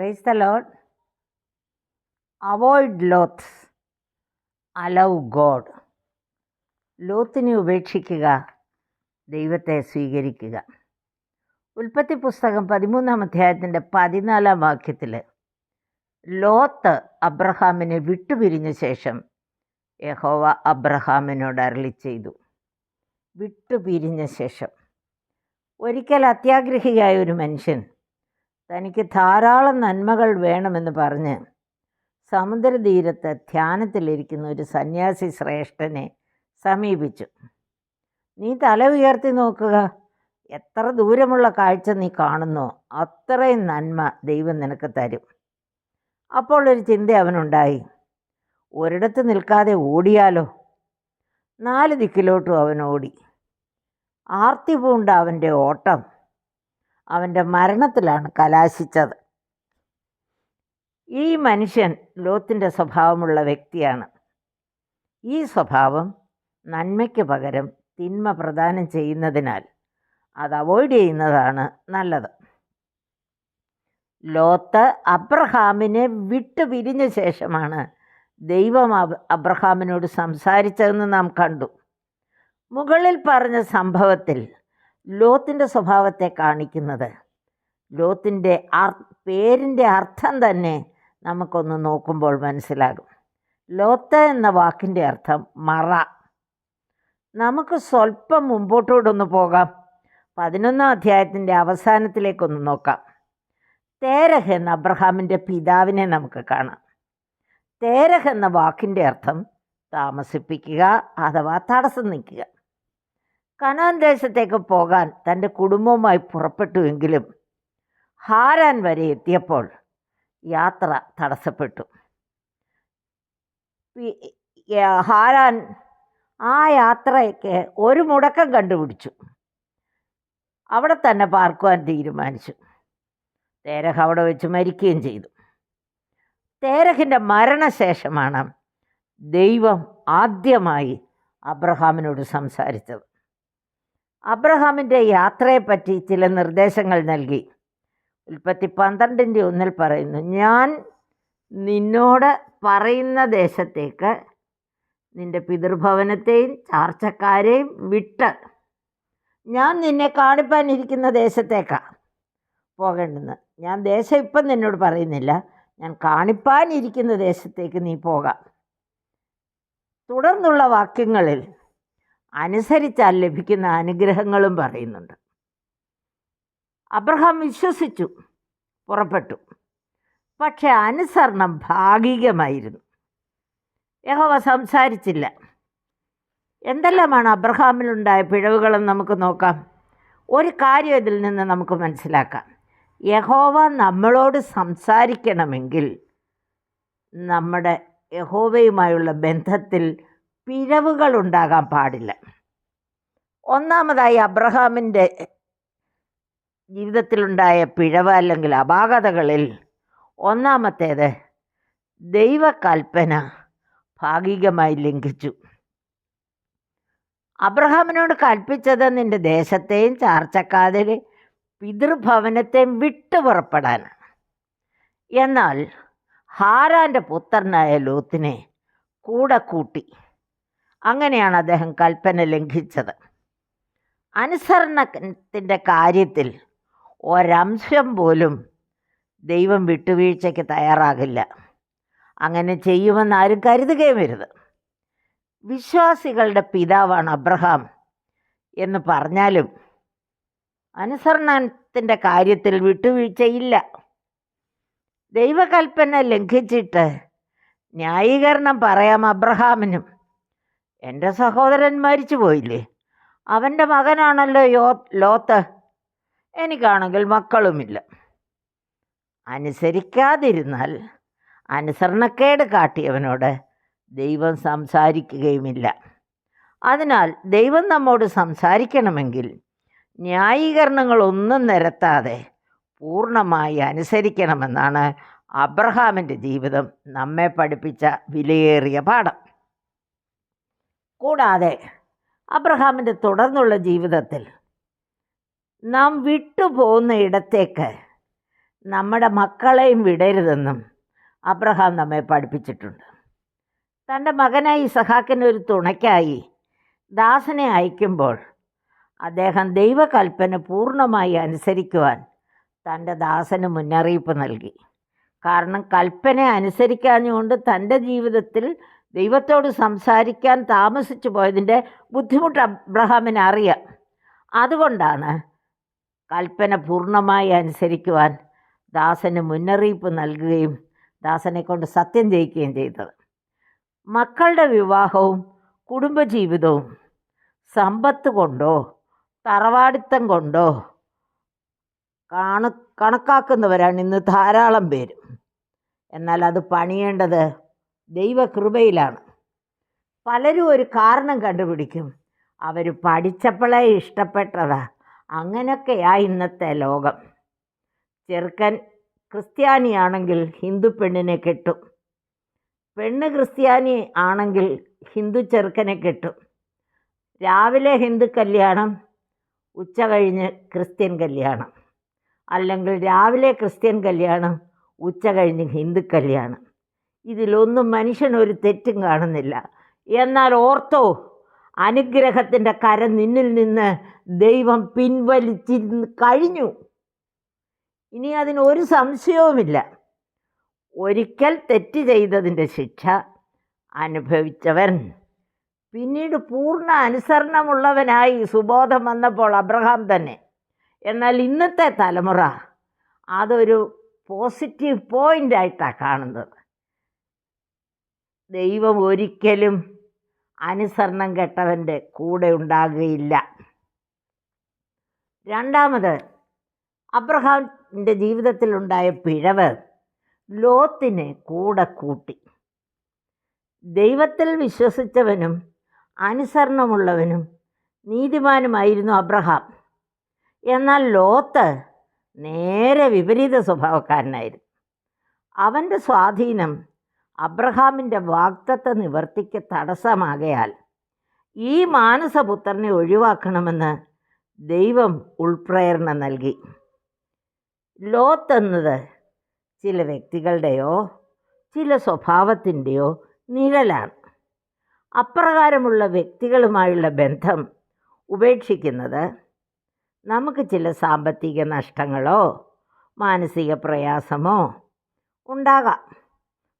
Praise the Lord avoid Lot allow God ലോത്തിനെ ഉപേക്ഷിക്കുക. ദൈവത്തെ സ്വീകരിക്കുക. ഉൽപ്പത്തി പുസ്തകം പതിമൂന്നാം അധ്യായത്തിന്റെ പതിനാലാം വാക്യത്തിൽ ലോത്ത് അബ്രഹാമിനെ വിട്ടുപിരിഞ്ഞ ശേഷം യഹോവ അബ്രഹാമിനോട് അരളി ചെയ്തു. വിട്ടുപിരിഞ്ഞ ശേഷം. ഒരിക്കൽ അത്യാഗ്രഹിയായ ഒരു മനുഷ്യൻ തനിക്ക് ധാരാളം നന്മകൾ വേണമെന്ന് പറഞ്ഞ് സമുദ്രതീരത്ത് ധ്യാനത്തിലിരിക്കുന്ന ഒരു സന്യാസി ശ്രേഷ്ഠനെ സമീപിച്ചു. നീ തല ഉയർത്തി നോക്കുക. എത്ര ദൂരമുള്ള കാഴ്ച നീ കാണുന്നോ അത്രയും നന്മ ദൈവം നിനക്ക് തരും. അപ്പോൾ ഒരു ചിന്ത അവനുണ്ടായി. ഒരിടത്ത് നിൽക്കാതെ ഓടിയാലോ? നാല് ദിക്കിലോട്ടും അവൻ ഓടി. ആർത്തി പൂണ്ട അവന്റെ ഓട്ടം അവന്റെ മരണത്തിലാണ് കലാശിച്ചത്. ഈ മനുഷ്യൻ ലോത്തിന്റെ സ്വഭാവമുള്ള വ്യക്തിയാണ്. ഈ സ്വഭാവം നന്മയ്ക്ക് പകരം തിന്മ പ്രദാനം ചെയ്യുന്നതിനാൽ അത് അവോയ്ഡ് ചെയ്യുന്നതാണ് നല്ലത്. ലോത്ത് അബ്രഹാമിനെ വിട്ടു പിരിഞ്ഞ ശേഷമാണ് ദൈവം അബ്രഹാമിനോട് സംസാരിച്ചതെന്ന് നാം കണ്ടു. മുകളിൽ പറഞ്ഞ സംഭവത്തിൽ ലോത്തിന്റെ സ്വഭാവത്തെ കാണിക്കുന്നത്. ലോത്തിന്റെ അർ പേരിന്റെ അർത്ഥം തന്നെ നമുക്കൊന്ന് നോക്കുമ്പോൾ മനസ്സിലാകും. ലോത്ത് എന്ന വാക്കിന്റെ അർത്ഥം മറ. നമുക്ക് സ്വല്പം മുമ്പോട്ടോടൊന്ന് പോകാം. പതിനൊന്നാം അധ്യായത്തിന്റെ അവസാനത്തിലേക്കൊന്ന് നോക്കാം. തേരഹ് എന്ന അബ്രഹാമിന്റെ പിതാവിനെ നമുക്ക് കാണാം. തേരഹ് എന്ന വാക്കിന്റെ അർത്ഥം താമസിപ്പിക്കുക അഥവാ തടസ്സം നിൽക്കുക കനാൻ ദേശത്തേക്ക് പോകാൻ തന്റെ കുടുംബവുമായി പുറപ്പെട്ടുവെങ്കിലും ഹാരാൻ വരെ എത്തിയപ്പോൾ യാത്ര തടസ്സപ്പെട്ടു. ഹാരാൻ ആ യാത്രയ്ക്ക് ഒരു മുടക്കം കണ്ടുപിടിച്ചു. അവിടെ തന്നെ പാർക്കുവാൻ തീരുമാനിച്ചു. തേരഹ് അവിടെ വെച്ച് മരിക്കുകയും ചെയ്തു. തേരഹിന്റെ മരണശേഷമാണ് ദൈവം ആദ്യമായി അബ്രഹാമിനോട് സംസാരിച്ചത്. അബ്രഹാമിന്റെ യാത്രയെപ്പറ്റി ചില നിർദ്ദേശങ്ങൾ നൽകി. ഉൽപ്പത്തി പന്ത്രണ്ടിന്റെ ഒന്നിൽ പറയുന്നു ഞാൻ നിന്നോട് പറയുന്ന ദേശത്തേക്ക് നിന്റെ പിതൃഭവനത്തെയും ചാർച്ചക്കാരെയും വിട്ട് ഞാൻ നിന്നെ കാണിപ്പാനിരിക്കുന്ന ദേശത്തേക്കാണ് പോകേണ്ടെന്ന്. ഞാൻ ദേശം ഇപ്പം നിന്നോട് പറയുന്നില്ല. ഞാൻ കാണിപ്പാനിരിക്കുന്ന ദേശത്തേക്ക് നീ പോകാം. തുടർന്നുള്ള വാക്യങ്ങളിൽ അനുസരിച്ചാൽ ലഭിക്കുന്ന അനുഗ്രഹങ്ങളും പറയുന്നുണ്ട്. അബ്രഹാം വിശ്വസിച്ചു പുറപ്പെട്ടു. പക്ഷെ അനുസരണം ഭാഗികമായിരുന്നു. യഹോവ സംസാരിച്ചില്ല. എന്തെല്ലാമാണ് അബ്രഹാമിലുണ്ടായ പിഴവുകളെന്ന് നമുക്ക് നോക്കാം. ഒരു കാര്യം ഇതിൽ നിന്ന് നമുക്ക് മനസ്സിലാക്കാം. യഹോവ നമ്മളോട് സംസാരിക്കണമെങ്കിൽ നമ്മുടെ യഹോവയുമായുള്ള ബന്ധത്തിൽ പിഴവുകൾ ഉണ്ടാകാൻ പാടില്ല. ഒന്നാമതായി അബ്രഹാമിന്റെ ജീവിതത്തിലുണ്ടായ പിഴവ് അല്ലെങ്കിൽ അപാകതകളിൽ ഒന്നാമത്തേത് ദൈവകൽപ്പന ഭാഗികമായി ലംഘിച്ചു. അബ്രഹാമിനോട് കൽപ്പിച്ചത് നിന്റെ ദേശത്തെയും ചാർച്ചക്കാരെ പിതൃഭവനത്തെയും വിട്ടു പുറപ്പെടാനാണ് എന്നാൽ ഹാരാന്റെ പുത്രനായ ലൂത്തിനെ കൂടെ കൂട്ടി. അങ്ങനെയാണ് അദ്ദേഹം കൽപ്പന ലംഘിച്ചത്. അനുസരണത്തിന്റെ കാര്യത്തിൽ ഒരംശം പോലും ദൈവം വിട്ടുവീഴ്ചയ്ക്ക് തയ്യാറാകില്ല. അങ്ങനെ ചെയ്യുമെന്ന് ആരും കരുതുകയും വരുത് വിശ്വാസികളുടെ പിതാവാണ് അബ്രഹാം എന്ന് പറഞ്ഞാലും അനുസരണത്തിന്റെ കാര്യത്തിൽ വിട്ടുവീഴ്ചയില്ല. ദൈവകൽപ്പന ലംഘിച്ചിട്ട് ന്യായീകരണം പറയാം അബ്രഹാമിനും. എന്റെ സഹോദരൻ മരിച്ചു പോയില്ലേ? അവന്റെ മകനാണല്ലോ യോ ലോത്ത്. എനിക്കാണെങ്കിൽ മക്കളുമില്ല. അനുസരിക്കാതിരുന്നാൽ അനുസരണക്കേട് കാട്ടിയവനോട് ദൈവം സംസാരിക്കുകയുമില്ല. അതിനാൽ ദൈവം നമ്മോട് സംസാരിക്കണമെങ്കിൽ ന്യായീകരണങ്ങളൊന്നും നിരത്താതെ പൂർണമായി അനുസരിക്കണമെന്നാണ് അബ്രഹാമിന്റെ ജീവിതം നമ്മെ പഠിപ്പിച്ച വിലയേറിയ പാഠം. കൂടാതെ അബ്രഹാമിന്റെ തുടർന്നുള്ള ജീവിതത്തിൽ നാം വിട്ടുപോകുന്ന ഇടത്തേക്ക് നമ്മുടെ മക്കളെയും വിടരുതെന്നും അബ്രഹാം നമ്മെ പഠിപ്പിച്ചിട്ടുണ്ട്. തന്റെ മകനായി സഹാക്കിന് ഒരു തുണയ്ക്കായി ദാസനെ അയക്കുമ്പോൾ അദ്ദേഹം ദൈവകൽപ്പന പൂർണമായി അനുസരിക്കുവാൻ തന്റെ ദാസന് മുന്നറിയിപ്പ് നൽകി. കാരണം കൽപ്പന അനുസരിക്കാഞ്ഞുകൊണ്ട് തന്റെ ജീവിതത്തിൽ ദൈവത്തോട് സംസാരിക്കാൻ താമസിച്ചു പോയതിന്റെ ബുദ്ധിമുട്ട് അബ്രഹാമിന് അറിയാം. അതുകൊണ്ടാണ് കൽപ്പന പൂർണമായി അനുസരിക്കുവാൻ ദാസന് മുന്നറിയിപ്പ് നൽകുകയും ദാസനെ കൊണ്ട് സത്യം ചെയ്യിക്കുകയും ചെയ്തത്. മക്കളുടെ വിവാഹവും കുടുംബജീവിതവും സമ്പത്ത് കൊണ്ടോ തറവാടിത്തം കൊണ്ടോ കാണ കണക്കാക്കുന്നവരാണ് ഇന്ന് ധാരാളം പേര്. എന്നാൽ അത് പണിയേണ്ടത് ദൈവകൃപയിലാണ്. പലരും ഒരു കാരണം കണ്ടുപിടിക്കും. അവർ പഠിച്ചപ്പോഴേ ഇഷ്ടപ്പെട്ടതാ. അങ്ങനെയൊക്കെയാ ഇന്നത്തെ ലോകം. ചെറുക്കൻ ക്രിസ്ത്യാനിയാണെങ്കിൽ ഹിന്ദു പെണ്ണിനെ കെട്ടും. പെണ്ണ് ക്രിസ്ത്യാനി ആണെങ്കിൽ ഹിന്ദു ചെറുക്കനെ കെട്ടും. രാവിലെ ഹിന്ദു കല്യാണം ഉച്ച കഴിഞ്ഞ് ക്രിസ്ത്യൻ കല്യാണം. അല്ലെങ്കിൽ രാവിലെ ക്രിസ്ത്യൻ കല്യാണം ഉച്ച കഴിഞ്ഞ് ഹിന്ദു കല്യാണം. ഇതിലൊന്നും മനുഷ്യനൊരു തെറ്റും കാണുന്നില്ല. എന്നാൽ ഓർത്തോ അനുഗ്രഹത്തിന്റെ കര നിന്നിൽ നിന്ന് ദൈവം പിൻവലിച്ചിരുന്ന് കഴിഞ്ഞു. ഇനി അതിന് ഒരു സംശയവുമില്ല. ഒരിക്കൽ തെറ്റ് ചെയ്തതിന്റെ ശിക്ഷ അനുഭവിച്ചവൻ പിന്നീട് പൂർണ അനുസരണമുള്ളവനായി സുബോധം വന്നപ്പോൾ അബ്രഹാം തന്നെ. എന്നാൽ ഇന്നത്തെ തലമുറ അതൊരു പോസിറ്റീവ് പോയിന്റായിട്ടാണ് കാണുന്നത്. ദൈവം ഒരിക്കലും അനുസരണം കെട്ടവന്റെ കൂടെ ഉണ്ടാകുകയില്ല. രണ്ടാമത് അബ്രഹാമിന്റെ ജീവിതത്തിലുണ്ടായ പിഴവ് ലോത്തിനെ കൂടെ കൂട്ടി. ദൈവത്തിൽ വിശ്വസിച്ചവനും അനുസരണമുള്ളവനും നീതിമാനുമായിരുന്നു അബ്രഹാം. എന്നാൽ ലോത്ത് നേരെ വിപരീത സ്വഭാവക്കാരനായിരുന്നു. അവന്റെ സ്വാധീനം അബ്രഹാമിന്റെ വാഗ്ദത്ത നിവർത്തിക്ക് തടസ്സമാകയാൽ ഈ മാനസപുത്രനെ ഒഴിവാക്കണമെന്ന് ദൈവം ഉൾപ്രേരണ നൽകി. ലോത്ത് എന്നത് ചില വ്യക്തികളുടെയോ ചില സ്വഭാവത്തിന്റെയോ നിഴലാണ്. അപ്രകാരമുള്ള വ്യക്തികളുമായുള്ള ബന്ധം ഉപേക്ഷിക്കുന്നത് നമുക്ക് ചില സാമ്പത്തിക നഷ്ടങ്ങളോ മാനസിക പ്രയാസമോ ഉണ്ടാകാം.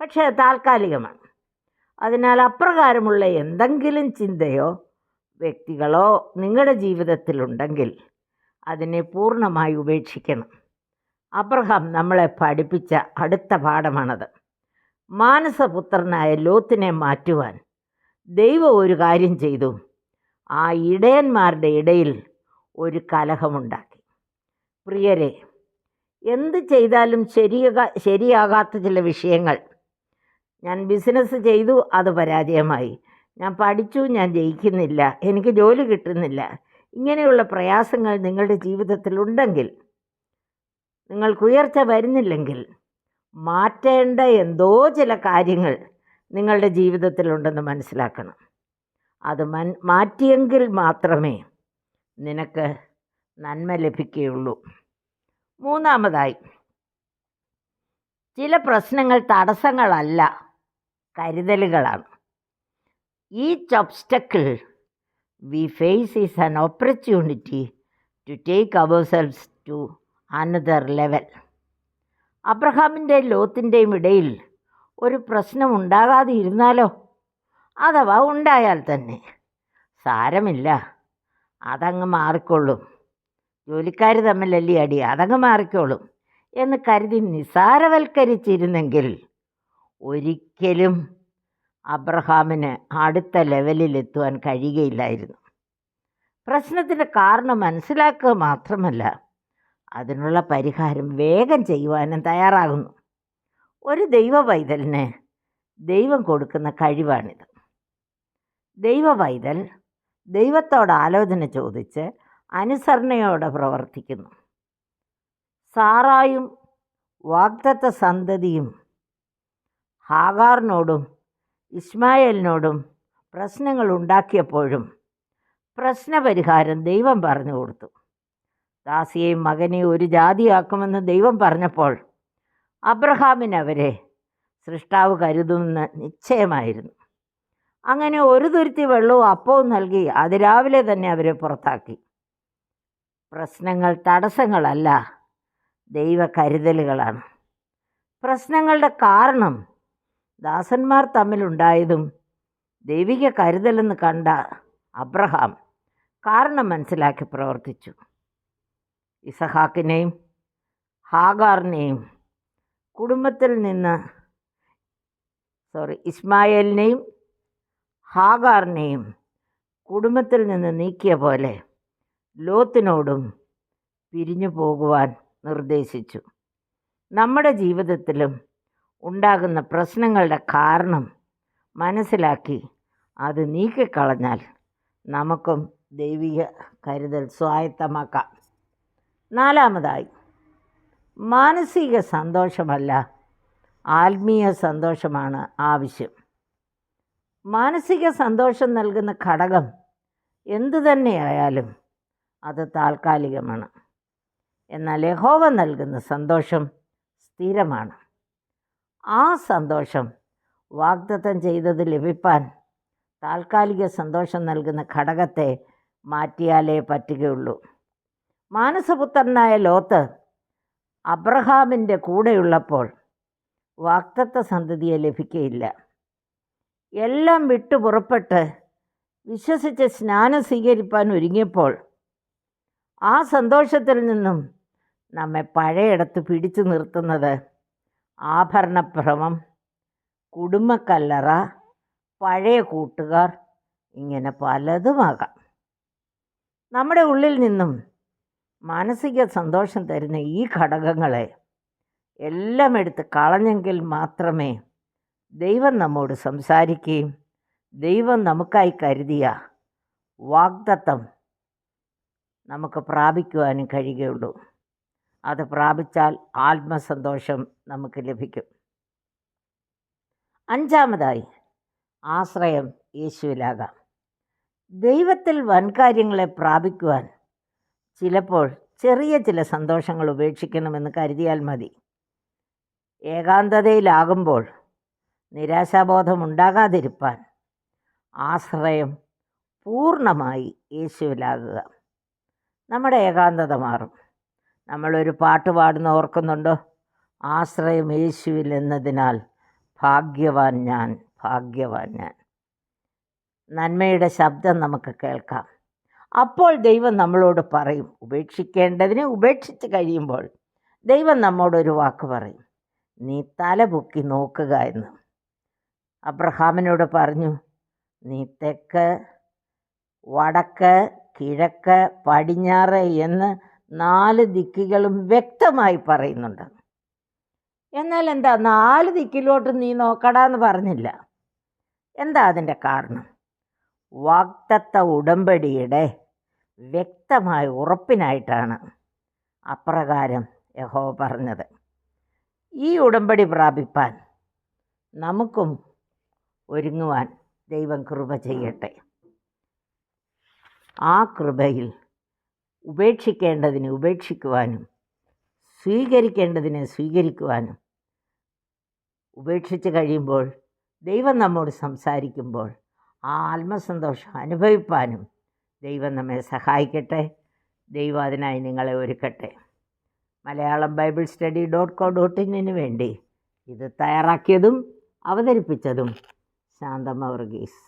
പക്ഷേ താൽക്കാലികമാണ്. അതിനാൽ അപ്രകാരമുള്ള എന്തെങ്കിലും ചിന്തയോ വ്യക്തികളോ നിങ്ങളുടെ ജീവിതത്തിലുണ്ടെങ്കിൽ അതിനെ പൂർണമായി ഉപേക്ഷിക്കണം. അബ്രഹാം നമ്മളെ പഠിപ്പിച്ച അടുത്ത പാഠമാണത്. മാനസപുത്രനായ ലോത്തിനെ മാറ്റുവാൻ ദൈവം ഒരു കാര്യം ചെയ്തു. ആ ഇടയന്മാരുടെ ഇടയിൽ ഒരു കലഹമുണ്ടാക്കി. പ്രിയരെ എന്ത് ചെയ്താലും ശരിയാകാ ശരിയാകാത്ത ചില വിഷയങ്ങൾ ഞാൻ ബിസിനസ് ചെയ്തു അത് പരാജയമായി. ഞാൻ പഠിച്ചു ഞാൻ ജയിക്കുന്നില്ല. എനിക്ക് ജോലി കിട്ടുന്നില്ല. ഇങ്ങനെയുള്ള പ്രയാസങ്ങൾ നിങ്ങളുടെ ജീവിതത്തിലുണ്ടെങ്കിൽ നിങ്ങൾക്ക് ഉയർച്ച വരുന്നില്ലെങ്കിൽ മാറ്റേണ്ട എന്തോ ചില കാര്യങ്ങൾ നിങ്ങളുടെ ജീവിതത്തിലുണ്ടെന്ന് മനസ്സിലാക്കണം. അത് മൻ മാറ്റിയെങ്കിൽ മാത്രമേ നിനക്ക് നന്മ ലഭിക്കുകയുള്ളൂ. മൂന്നാമതായി ചില പ്രശ്നങ്ങൾ തടസ്സങ്ങളല്ല. കരുതലുകളാണ്. ഈ obstacle we face is an opportunity to take our selves to another level അബ്രഹാമിന്റെ ലോത്തിന്റെയും ഇടയിൽ ഒരു പ്രശ്നം ഉണ്ടാകാതെ ഇരുന്നാലോ? അഥവാ ഉണ്ടായാൽ തന്നെ. സാരമില്ല. അതങ്ങ് മാറിക്കൊള്ളും ജോലിക്കാർ തമ്മിലല്ലേ അടി? അതങ്ങ് മാറിക്കോളും എന്ന് കരുതി നിസാരവൽക്കരിച്ചിരുന്നെങ്കിൽ ഒരിക്കലും അബ്രഹാമിന് അടുത്ത ലെവലിൽ ലെവലിലെത്തുവാൻ കഴിയുകയില്ലായിരുന്നു. പ്രശ്നത്തിന്റെ കാരണം മനസ്സിലാക്കുക മാത്രമല്ല അതിനുള്ള പരിഹാരം വേഗം ചെയ്യുവാനും തയ്യാറാകുന്നു. ഒരു ദൈവ ദൈവം കൊടുക്കുന്ന കഴിവാണിത്. ദൈവ ദൈവത്തോട് ആലോചന ചോദിച്ച് അനുസരണയോടെ പ്രവർത്തിക്കുന്നു. സാറായും വാഗ്ദത്ത സന്തതിയും ഹാഗാറിനോടും ഇസ്മായേലിനോടും പ്രശ്നങ്ങൾ ഉണ്ടാക്കിയപ്പോഴും പ്രശ്നപരിഹാരം ദൈവം പറഞ്ഞു കൊടുത്തു. ദാസിയെയും മകനെയും ഒരു ജാതിയാക്കുമെന്ന് ദൈവം പറഞ്ഞപ്പോൾ അബ്രഹാമിനവരെ സൃഷ്ടാവ് കരുതുമെന്ന് നിശ്ചയമായിരുന്നു. അങ്ങനെ ഒരു തുരുത്തി വെള്ളവും അപ്പവും നൽകി അതിരാവിലെ തന്നെ അവരെ പുറത്താക്കി. പ്രശ്നങ്ങൾ തടസ്സങ്ങളല്ല ദൈവ കരുതലുകളാണ്. പ്രശ്നങ്ങളുടെ കാരണം ദാസന്മാർ തമ്മിലുണ്ടായതും ദൈവിക കരുതലെന്ന് കണ്ട അബ്രഹാം കാരണം മനസ്സിലാക്കി പ്രവർത്തിച്ചു. ഇസഹാക്കിനെയും ഹാഗാറിനെയും കുടുംബത്തിൽ നിന്ന് സോറി ഇസ്മായേലിനെയും ഹാഗാറിനെയും കുടുംബത്തിൽ നിന്ന് നീക്കിയ പോലെ ലോത്തിനോടും പിരിഞ്ഞു പോകുവാൻ നിർദ്ദേശിച്ചു. നമ്മുടെ ജീവിതത്തിലും ഉണ്ടാകുന്ന പ്രശ്നങ്ങളുടെ കാരണം മനസ്സിലാക്കി അത് നീക്കിക്കളഞ്ഞാൽ നമുക്കും ദൈവിക കരുതൽ സ്വായത്തമാക്കാം. നാലാമതായി മാനസിക സന്തോഷമല്ല ആത്മീയ സന്തോഷമാണ് ആവശ്യം. മാനസിക സന്തോഷം നൽകുന്ന ഘടകം എന്തു തന്നെയായാലും അത് താൽക്കാലികമാണ്. എന്നാൽ യഹോവ നൽകുന്ന സന്തോഷം സ്ഥിരമാണ്. ആ സന്തോഷം വാഗ്ദത്തം ചെയ്തത് ലഭിപ്പാൻ താൽക്കാലിക സന്തോഷം നൽകുന്ന ഘടകത്തെ മാറ്റിയാലേ പറ്റുകയുള്ളൂ. മാനസപുത്രനായ ലോത്ത് അബ്രഹാമിന്റെ കൂടെയുള്ളപ്പോൾ വാക്തത്വ സന്തതിയെ ലഭിക്കയില്ല. എല്ലാം വിട്ടു പുറപ്പെട്ട് വിശ്വസിച്ച് സ്നാനം സ്വീകരിപ്പാൻ ഒരുങ്ങിയപ്പോൾ ആ സന്തോഷത്തിൽ നിന്നും നമ്മെ പഴയയിടത്ത് പിടിച്ചു നിർത്തുന്നത് ആഭരണഭ്രമം കുടുംബക്കല്ലറ പഴയ കൂട്ടുകാർ ഇങ്ങനെ പലതുമാകാം നമ്മുടെ ഉള്ളിൽ നിന്നും മാനസിക സന്തോഷം തരുന്ന ഈ ഘടകങ്ങളെ എല്ലാം എടുത്ത് കളഞ്ഞെങ്കിൽ മാത്രമേ ദൈവം നമ്മോട് സംസാരിക്കുകയും ദൈവം നമുക്കായി കരുതിയ വാഗ്ദത്തം നമുക്ക് പ്രാപിക്കുവാനും കഴിയുകയുള്ളൂ. അത് പ്രാപിച്ചാൽ ആത്മസന്തോഷം നമുക്ക് ലഭിക്കും. അഞ്ചാമതായി ആശ്രയം യേശുവിലാകാം. ദൈവത്തിൽ വൻകാര്യങ്ങളെ പ്രാപിക്കുവാൻ ചിലപ്പോൾ ചെറിയ ചില സന്തോഷങ്ങൾ ഉപേക്ഷിക്കണമെന്ന് കരുതിയാൽ മതി. ഏകാന്തതയിലാകുമ്പോൾ നിരാശാബോധം ഉണ്ടാകാതിരിപ്പാൻ ആശ്രയം പൂർണമായി യേശുവിലാകുക. നമ്മുടെ ഏകാന്തത മാറും. നമ്മളൊരു പാട്ട് പാടുന്ന ഓർക്കുന്നുണ്ടോ? ആശ്രയം യേശുവിൽ എന്നതിനാൽ ഭാഗ്യവാൻ ഞാൻ ഭാഗ്യവാൻ ഞാൻ. നന്മയുടെ ശബ്ദം നമുക്ക് കേൾക്കാം. അപ്പോൾ ദൈവം നമ്മളോട് പറയും ഉപേക്ഷിക്കേണ്ടതിനെ ഉപേക്ഷിച്ച് കഴിയുമ്പോൾ ദൈവം നമ്മോടൊരു വാക്ക് പറയും. നീ തല പൊക്കി നോക്കുക എന്ന്. അബ്രഹാമിനോട് പറഞ്ഞു നീ തെക്ക് വടക്ക് കിഴക്ക് പടിഞ്ഞാറ് എന്ന് നാല് ദിക്കുകളും വ്യക്തമായി പറയുന്നുണ്ട്. എന്നാൽ എന്താ നാല് ദിക്കിലോട്ട് നീ നോക്കടാന്ന് പറഞ്ഞില്ല. എന്താ അതിന്റെ കാരണം? വാക്തത്വ ഉടമ്പടിയുടെ വ്യക്തമായ ഉറപ്പിനായിട്ടാണ് അപ്രകാരം യഹോ പറഞ്ഞത്. ഈ ഉടമ്പടി പ്രാപിപ്പാൻ നമുക്കും ഒരുങ്ങുവാൻ ദൈവം കൃപ ചെയ്യട്ടെ. ആ കൃപയിൽ ഉപേക്ഷിക്കേണ്ടതിനെ ഉപേക്ഷിക്കുവാനും സ്വീകരിക്കേണ്ടതിനെ സ്വീകരിക്കുവാനും ഉപേക്ഷിച്ച് കഴിയുമ്പോൾ ദൈവം നമ്മോട് സംസാരിക്കുമ്പോൾ ആ ആത്മസന്തോഷം അനുഭവിപ്പാനും ദൈവം നമ്മെ സഹായിക്കട്ടെ. ദൈവം അതിനായി നിങ്ങളെ ഒരുക്കട്ടെ. Malayalam Bible study dot co dot ഇന്നിന് വേണ്ടി ഇത് തയ്യാറാക്കിയതും അവതരിപ്പിച്ചതും ശാന്തമ്മ വർഗീസ്.